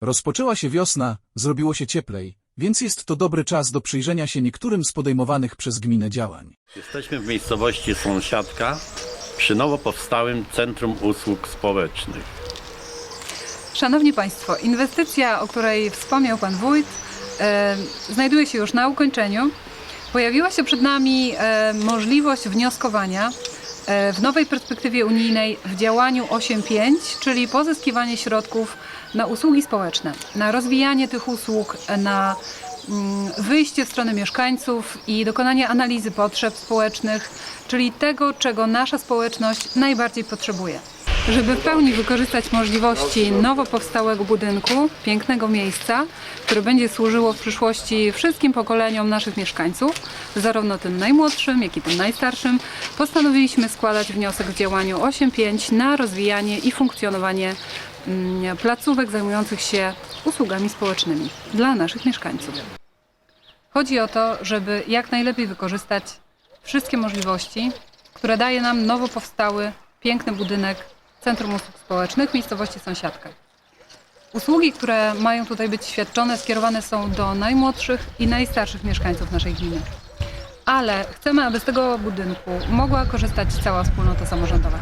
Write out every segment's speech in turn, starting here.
Rozpoczęła się wiosna, zrobiło się cieplej, więc jest to dobry czas do przyjrzenia się niektórym z podejmowanych przez gminę działań. Jesteśmy w miejscowości Sąsiadka przy nowo powstałym Centrum Usług Społecznych. Szanowni Państwo, inwestycja, o której wspomniał Pan Wójt, e, znajduje się już na ukończeniu. Pojawiła się przed nami e, możliwość wnioskowania w nowej perspektywie unijnej w działaniu 8.5, czyli pozyskiwanie środków na usługi społeczne, na rozwijanie tych usług, na mm, wyjście w stronę mieszkańców i dokonanie analizy potrzeb społecznych, czyli tego, czego nasza społeczność najbardziej potrzebuje. Żeby w pełni wykorzystać możliwości nowo powstałego budynku, pięknego miejsca, które będzie służyło w przyszłości wszystkim pokoleniom naszych mieszkańców, zarówno tym najmłodszym, jak i tym najstarszym, postanowiliśmy składać wniosek w działaniu 8.5 na rozwijanie i funkcjonowanie mm, placówek zajmujących się usługami społecznymi dla naszych mieszkańców. Chodzi o to, żeby jak najlepiej wykorzystać wszystkie możliwości, które daje nam nowo powstały piękny budynek Centrum Usług Społecznych w miejscowości Sąsiadka. Usługi, które mają tutaj być świadczone, skierowane są do najmłodszych i najstarszych mieszkańców naszej gminy. Ale chcemy, aby z tego budynku mogła korzystać cała wspólnota samorządowa.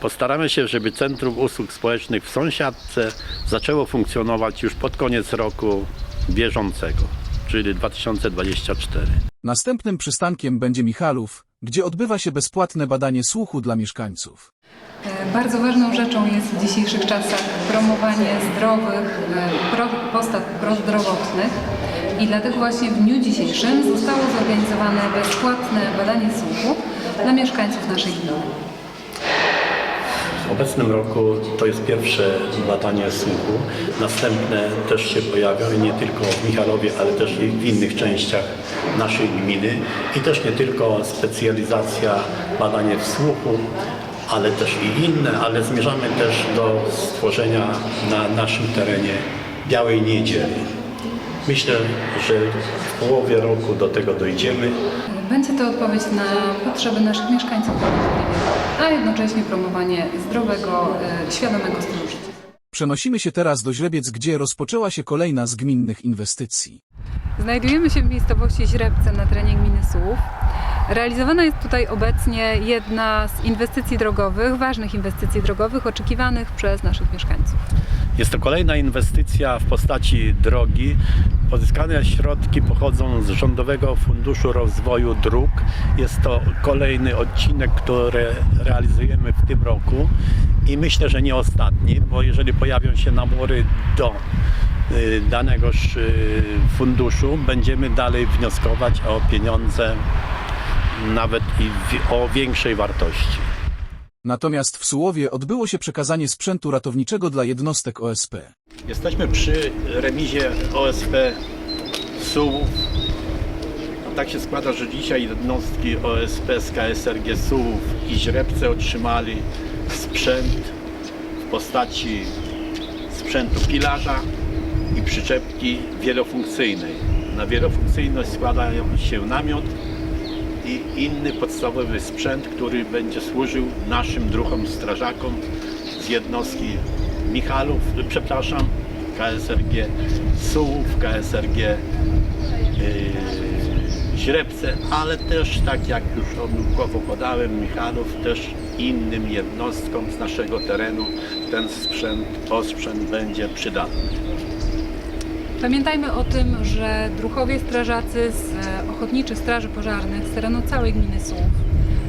Postaramy się, żeby Centrum Usług Społecznych w Sąsiadce zaczęło funkcjonować już pod koniec roku bieżącego, czyli 2024. Następnym przystankiem będzie Michalów, gdzie odbywa się bezpłatne badanie słuchu dla mieszkańców. Bardzo ważną rzeczą jest w dzisiejszych czasach promowanie zdrowych e, postaw prozdrowotnych i dlatego właśnie w dniu dzisiejszym zostało zorganizowane bezpłatne badanie słuchu dla mieszkańców naszej gminy. W obecnym roku to jest pierwsze badanie słuchu. Następne też się pojawią nie tylko w Michalowie, ale też i w innych częściach naszej gminy. I też nie tylko specjalizacja badanie słuchu, ale też i inne, ale zmierzamy też do stworzenia na naszym terenie Białej Niedzieli. Myślę, że w połowie roku do tego dojdziemy. Będzie to odpowiedź na potrzeby naszych mieszkańców, a jednocześnie promowanie zdrowego, e, świadomego stylu życia. Przenosimy się teraz do Źrebiec, gdzie rozpoczęła się kolejna z gminnych inwestycji. Znajdujemy się w miejscowości Źrebce na terenie gminy Słów. Realizowana jest tutaj obecnie jedna z inwestycji drogowych, ważnych inwestycji drogowych oczekiwanych przez naszych mieszkańców. Jest to kolejna inwestycja w postaci drogi. Pozyskane środki pochodzą z Rządowego Funduszu Rozwoju Dróg. Jest to kolejny odcinek, który realizujemy w tym roku i myślę, że nie ostatni, bo jeżeli pojawią się nabory do danegoż y, funduszu, będziemy dalej wnioskować o pieniądze nawet i w, o większej wartości. Natomiast w Sułowie odbyło się przekazanie sprzętu ratowniczego dla jednostek OSP. Jesteśmy przy remizie OSP Sułów. A tak się składa, że dzisiaj jednostki OSP z KSRG Sułów i Źrebce otrzymali sprzęt w postaci sprzętu pilarza i przyczepki wielofunkcyjnej. Na wielofunkcyjność składa się namiot i inny podstawowy sprzęt, który będzie służył naszym druhom strażakom z jednostki Michalów, przepraszam, KSRG Sułów, KSRG yy, Źrebce, ale też, tak jak już omyłkowo podałem, Michalów, też innym jednostkom z naszego terenu ten sprzęt, osprzęt będzie przydatny. Pamiętajmy o tym, że druhowie strażacy z e, Ochotniczych Straży Pożarnych z terenu całej gminy Słów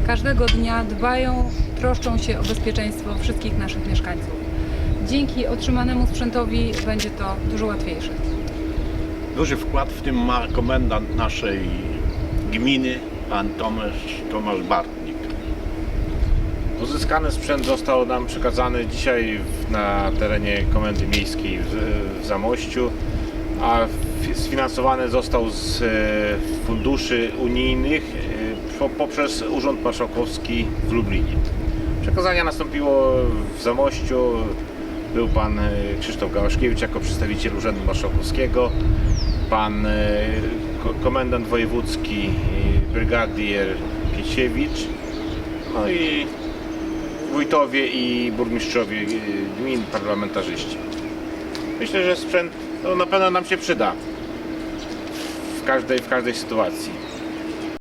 każdego dnia dbają, troszczą się o bezpieczeństwo wszystkich naszych mieszkańców. Dzięki otrzymanemu sprzętowi będzie to dużo łatwiejsze. Duży wkład w tym ma komendant naszej gminy, pan Tomasz, Tomasz Bartnik. Uzyskany sprzęt został nam przekazany dzisiaj w- na terenie Komendy Miejskiej w, w Zamościu, a fi- sfinansowany został z e, funduszy unijnych e, po, poprzez Urząd Marszałkowski w Lublinie. Przekazanie nastąpiło w Zamościu. Był pan e, Krzysztof Gałaszkiewicz jako przedstawiciel Urzędu Marszałkowskiego, pan ko- komendant wojewódzki brygadier Pieciewicz, no i wójtowie i burmistrzowie gmin, parlamentarzyści. myślę, że sprzęt no, na pewno nam się przyda w każdej, w każdej sytuacji.